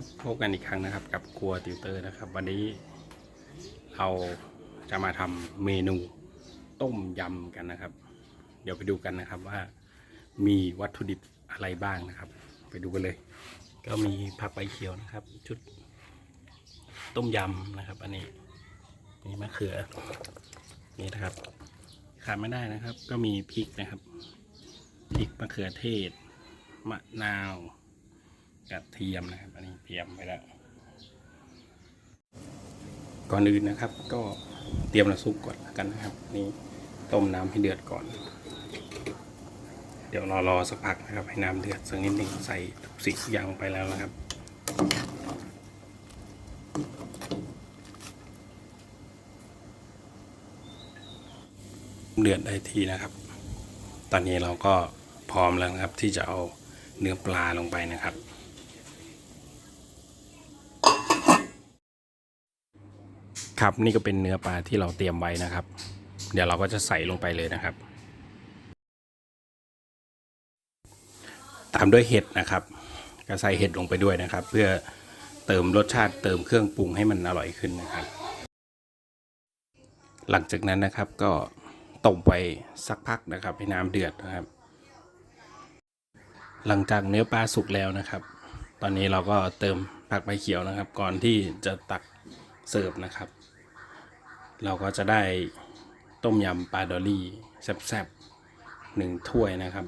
ครับพบกันอีกครั้งนะครับกับครัวติวเตอร์นะครับ วันนี้เราจะมาทำเมนูต้มยำกันนะครับ เดี๋ยวไปดูกันนะครับว่ามีวัตถุดิบอะไรบ้างนะครับ ไปดูกันเลย ก็มีผักใบเขียวนะครับ ชุดต้มยำนะครับ อันนี้มีมะเขือนี่นะครับขาดไม่ได้นะครับ ก็มีพริกนะครับพริกมะเขือเทศมะนาว กระเทียมนะครับ อันนี้เตรียมไปแล้ว ก่อนอื่นนะครับ ก็เตรียมน้ำซุปก่อนแล้วกันนะครับ นี่ต้มน้ำให้เดือดก่อน เดี๋ยวรอรอสักพักนะครับ ให้น้ำเดือดสักนิดหนึ่งใส่ทุกสิ่งทุกอย่างไปแล้วนะครับเดือดได้ทีนะครับ ตอนนี้เราก็พร้อมแล้วนะครับที่จะเอาเนื้อปลาลงไปนะครับ ครับนี่ก็เป็นเนื้อปลาที่เราเตรียมไว้นะครับ เดี๋ยวเราก็จะใส่ลงไปเลยนะครับ ตามด้วยเห็ดนะครับ ก็ใส่เห็ดลงไปด้วยนะครับ เพื่อเติมรสชาติเติมเครื่องปรุงให้มันอร่อยขึ้นนะครับ หลังจากนั้นนะครับก็ต้มไปสักพักนะครับให้น้ำเดือดนะครับ หลังจากเนื้อปลาสุกแล้วนะครับ ตอนนี้เราก็เติมผักใบเขียวนะครับ ก่อนที่จะตักเสิร์ฟนะครับ เราก็จะได้ต้มยำปลาดอรี่แซ่บๆหนึ่งถ้วยนะครับ